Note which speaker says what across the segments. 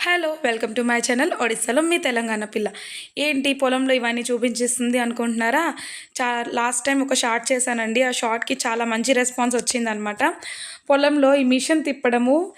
Speaker 1: Hello welcome to my channel ఒడిస్సాలో మీ తెలంగాణ పిల్ల. ఏంటి పొలంలో ఇవన్నీ చూపించేస్తుంది అనుకుంటున్నారా? చా లాస్ట్ టైం ఒక షార్ట్ చేశానండి. ఆ షార్ట్కి చాలా మంచి రెస్పాన్స్ వచ్చిందనమాట. పొలంలో ఈ మిషన్ తిప్పడము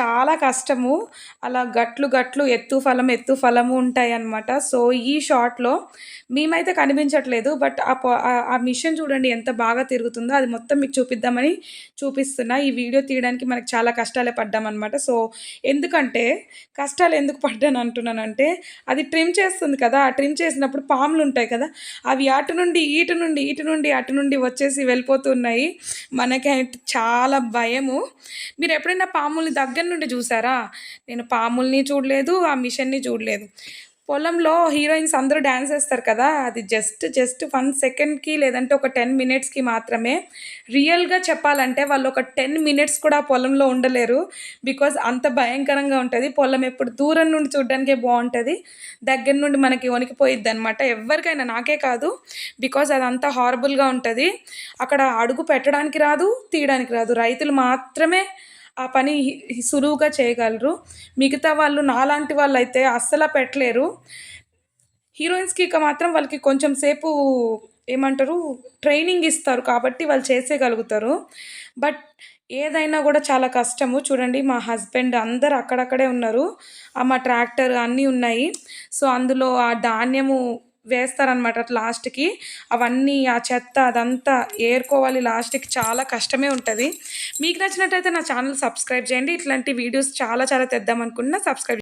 Speaker 1: చాలా కష్టము. అలా గట్లు గట్లు ఎత్తు ఫలం ఎత్తు ఫలము ఉంటాయి అన్నమాట సో ఈ షార్ట్లో మేమైతే కనిపించట్లేదు. బట్ ఆ ఆ- మిషన్ చూడండి ఎంత బాగా తిరుగుతుందో అది మొత్తం మీకు చూపిద్దామని చూపిస్తున్నా. ఈ వీడియో తీయడానికి మనకి చాలా కష్టాలే పడ్డామన్నమాట. సో ఎందుకంటే కష్టాలు ఎందుకు పడ్డాను అంటున్నానంటే అది ట్రిమ్ చేస్తుంది కదా. ఆ ట్రిమ్ చేసినప్పుడు పాములు ఉంటాయి కదా. అవి అటు నుండి ఇటు నుండి ఇటు నుండి అటు నుండి వచ్చేసి వెళ్ళిపోతున్నాయి. మనకి చాలా భయము. మీరు ఎప్పుడైనా పాముల్ని దగ్గర నుండి చూసారా? నేను పాముల్ని చూడలేదు ఆ మిషన్ని చూడలేదు. పొలంలో హీరోయిన్స్ అందరూ డ్యాన్స్ వేస్తారు కదా అది జస్ట్ జస్ట్ వన్ సెకండ్కి లేదంటే ఒక టెన్ మినిట్స్కి మాత్రమే. రియల్గా చెప్పాలంటే వాళ్ళు ఒక టెన్ మినిట్స్ కూడా పొలంలో ఉండలేరు. బికాజ్ అంత భయంకరంగా ఉంటుంది. పొలం ఎప్పుడు దూరం నుండి చూడడానికే బాగుంటుంది. దగ్గర నుండి మనకి వణికిపోయిద్ది అనమాట ఎవరికైనా నాకే కాదు. బికాజ్ అదంతా హారబుల్గా ఉంటుంది. అక్కడ అడుగు పెట్టడానికి రాదు తీయడానికి రాదు. రైతులు మాత్రమే ఆ పని సులువుగా చేయగలరు. మిగతా వాళ్ళు నాలాంటి వాళ్ళు అయితే అస్సలు పెట్టలేరు. హీరోయిన్స్కి ఇక మాత్రం వాళ్ళకి కొంచెం సేపు ఏమంటారు ట్రైనింగ్ ఇస్తారు కాబట్టి వాళ్ళు చేసేయగలుగుతారు. బట్ ఏదైనా కూడా చాలా కష్టము. చూడండి మా హస్బెండ్ అందరు అక్కడక్కడే ఉన్నారు. ఆ మా ట్రాక్టర్ అన్నీ ఉన్నాయి. సో అందులో ఆ ధాన్యము వేస్తారనమాట లాస్ట్కి. అవన్నీ ఆ చెత్త అదంతా ఏరుకోవాలి లాస్ట్కి చాలా కష్టమే ఉంటుంది. మీకు నచ్చినట్టయితే నా ఛానల్ సబ్స్క్రైబ్ చేయండి. ఇట్లాంటి వీడియోస్ చాలా చాలా తెద్దాం అనుకున్నా సబ్స్క్రైబ్